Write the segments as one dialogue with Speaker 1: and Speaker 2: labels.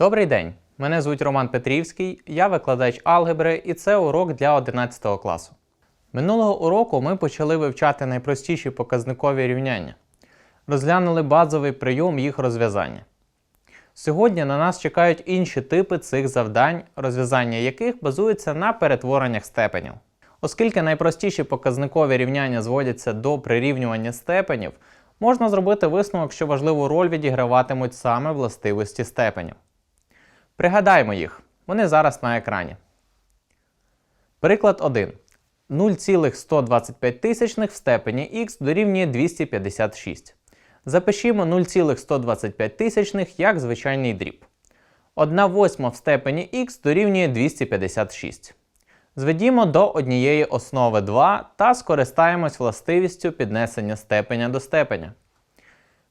Speaker 1: Добрий день! Мене звуть Роман Петрівський, я викладач алгебри і це урок для 11 класу. Минулого уроку ми почали вивчати найпростіші показникові рівняння. Розглянули базовий прийом їх розв'язання. Сьогодні на нас чекають інші типи цих завдань, розв'язання яких базується на перетвореннях степенів. Оскільки найпростіші показникові рівняння зводяться до прирівнювання степенів, можна зробити висновок, що важливу роль відіграватимуть саме властивості степенів. Пригадаймо їх, вони зараз на екрані. Приклад 1. 0,125 тисячних в степені х дорівнює 256. Запишімо 0,125 тисячних як звичайний дріб. 1 восьма в степені х дорівнює 256. Зведімо до однієї основи 2 та скористаємось властивістю піднесення степеня до степеня.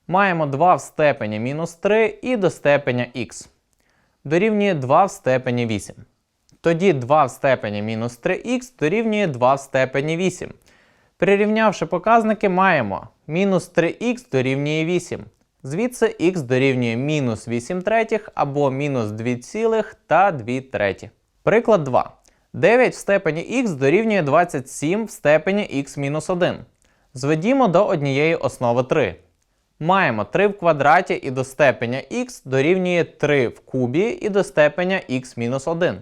Speaker 1: Маємо 2 в степені мінус 3 і до степеня х. Дорівнює 2 в степені 8. Тоді 2 в степені мінус 3х дорівнює 2 в степені 8. Прирівнявши показники, маємо мінус 3х дорівнює 8. Звідси х дорівнює мінус 8 третіх або мінус 2 цілих та 2 треті. Приклад 2. 9 в степені х дорівнює 27 в степені х мінус 1. Зведімо до однієї основи 3. Маємо 3 в квадраті і до степеня х дорівнює 3 в кубі і до степеня х мінус 1.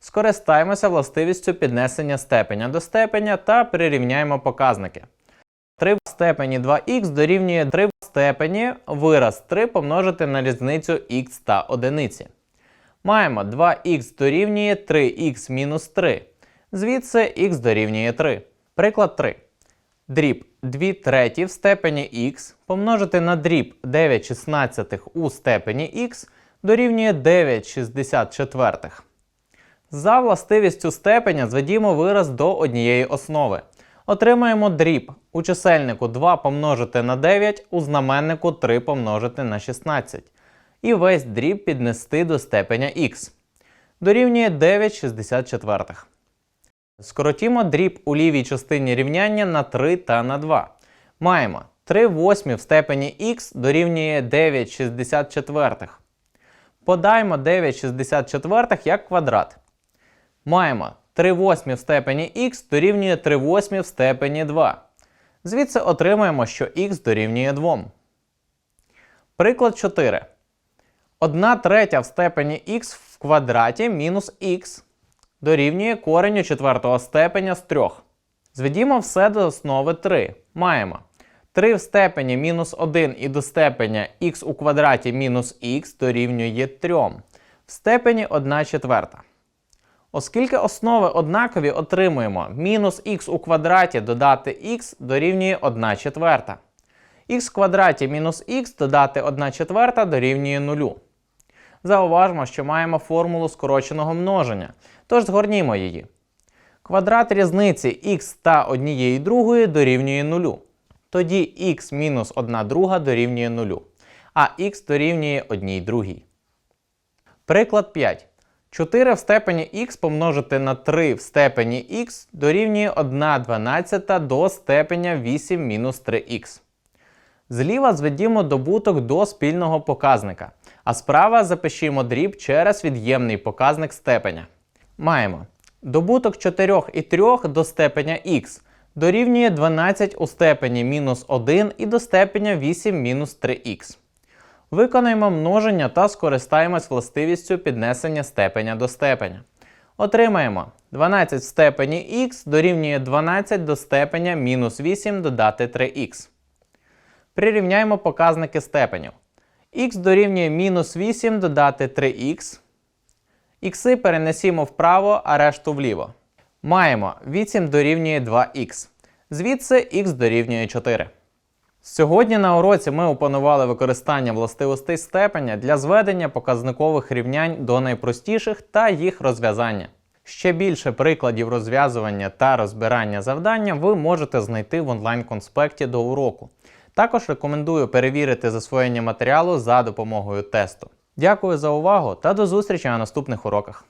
Speaker 1: Скористаємося властивістю піднесення степеня до степеня та прирівняємо показники. 3 в степені 2х дорівнює 3 в степені вираз 3 помножити на різницю х та одиниці. Маємо 2х дорівнює 3х мінус 3. Звідси х дорівнює 3. Приклад 3. Дріб 2 треті в степені х помножити на дріб 9 шістнадцятих у степені х дорівнює 9 64. За властивістю степеня зведімо вираз до однієї основи. Отримаємо дріб у чисельнику 2 помножити на 9, у знаменнику 3 помножити на 16. І весь дріб піднести до степеня х. Дорівнює 9 64. Скоротімо дріб у лівій частині рівняння на 3 та на 2. Маємо 3 восьмі в степені х дорівнює 9 64. Подаймо 9 64 як квадрат. Маємо 3 восьмі в степені х дорівнює 3 восьмі в степені 2. Звідси отримаємо, що х дорівнює 2. Приклад 4. 1 третя в степені х в квадраті мінус х дорівнює кореню четвертого степеня з 3. Зведімо все до основи 3. Маємо 3 в степені мінус 1 і до степеня х у квадраті мінус х дорівнює 3. В степені 1 четверта. Оскільки основи однакові, отримуємо мінус х у квадраті додати х дорівнює 1 четверта. х в квадраті мінус х додати 1 четверта дорівнює 0. Зауважмо, що маємо формулу скороченого множення, тож згорнімо її. Квадрат різниці х та однієї другої дорівнює 0. Тоді х мінус 1 друга дорівнює 0, а х дорівнює 1 другій. Приклад 5. 4 в степені х помножити на 3 в степені х дорівнює 1 дванадцята до степеня 8 мінус 3х. Зліва зведімо добуток до спільного показника, а справа запишімо дріб через від'ємний показник степеня. Маємо добуток 4 і 3 до степеня х дорівнює 12 у степені мінус 1 і до степеня 8 мінус 3х. Виконаємо множення та скористаємось властивістю піднесення степеня до степеня. Отримаємо 12 в степені х дорівнює 12 до степеня мінус 8 додати 3х. Прирівняємо показники степенів. Х дорівнює мінус 8 додати 3х. Ікси перенесімо вправо, а решту вліво. Маємо 8 дорівнює 2х. Звідси х дорівнює 4. Сьогодні на уроці ми опанували використання властивостей степеня для зведення показникових рівнянь до найпростіших та їх розв'язання. Ще більше прикладів розв'язування та розбирання завдання ви можете знайти в онлайн-конспекті до уроку. Також рекомендую перевірити засвоєння матеріалу за допомогою тесту. Дякую за увагу та до зустрічі на наступних уроках.